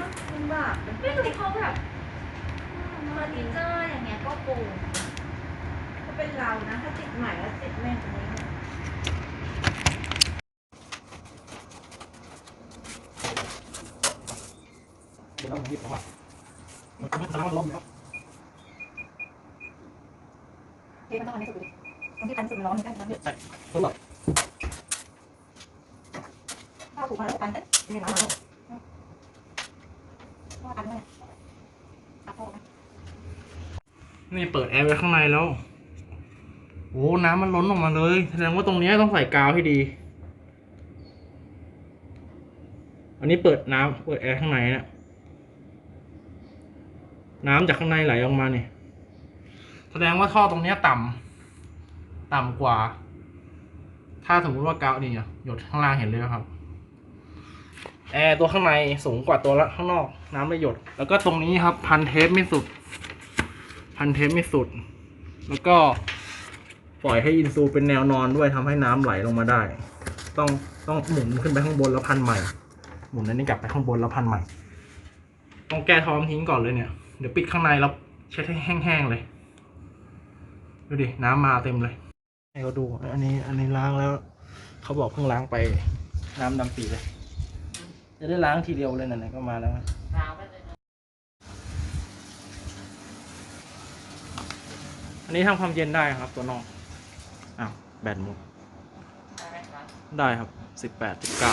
มันแบบไม่รู้เขาแบบเฟอร์นิเจอร์อย่างเงี้ยก็ปูก็เป็นเรานะ ถ้าติดใหม่แล้วติดแม่งตรงนี้เนี่ยเดี๋ยวเราหยิบออกมามันก็ไม่ทำให้มันล้มแล้วเอ๊ะมันต้องอันนี้สุดเลยตรงที่พันสุดมันร้อนมันได้มันเดือดใช่เพิ่มแบบถ้าถูกมาแล้วกันนี่ร้อนแล้วว่ากั นี่เปิดแอร์ไว้ข้างในแล้ว โอ้น้ำมันล้นออกมาเลย แสดงว่าตรงเนี้ยต้องใส่กาวให้ดี อันนี้เปิดน้ำเปิดแอร์ข้างในนะน้ำจากข้างในไหลออกมาเนี่ย แสดงว่าท่อตรงเนี้ยต่ำ ต่ำกว่า ถ้าสมมติว่ากาวนี่หยดข้างล่างเห็นเลยครับ แอร์ตัวข้างในสูงกว่าตัวละข้างนอกน้ำไม่หยด แล้วก็ตรงนี้ครับ พันเทปไม่สุด พันเทปไม่สุด แล้วก็ปล่อยให้อินซูเป็นแนวนอนด้วยทำให้น้ำไหลลงมาได้ ต้องต้องหมุนขึ้นไปข้างบนแล้วพันใหม่ หมุนอันนี้กลับไปข้างบนแล้วพันใหม่ ต้องแก้ท้องทิ้งก่อนเลยเนี่ย เดี๋ยวปิดข้างในแล้วเช็ดให้แห้งๆเลย ดูดิ น้ำมาเต็มเลย ให้เขาดู อันนี้ อันนี้ล้างแล้ว เขาบอกเพิ่งล้างไป น้ำดำปีเลย จะได้ล้างทีเดียวเลยไหนๆก็มาแล้วอันนี้ทำความเย็นได้ครับ ตัวนอกอ้าวแบตหมดได้ครับสิบแปดสิบเก้า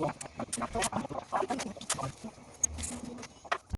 Yeah.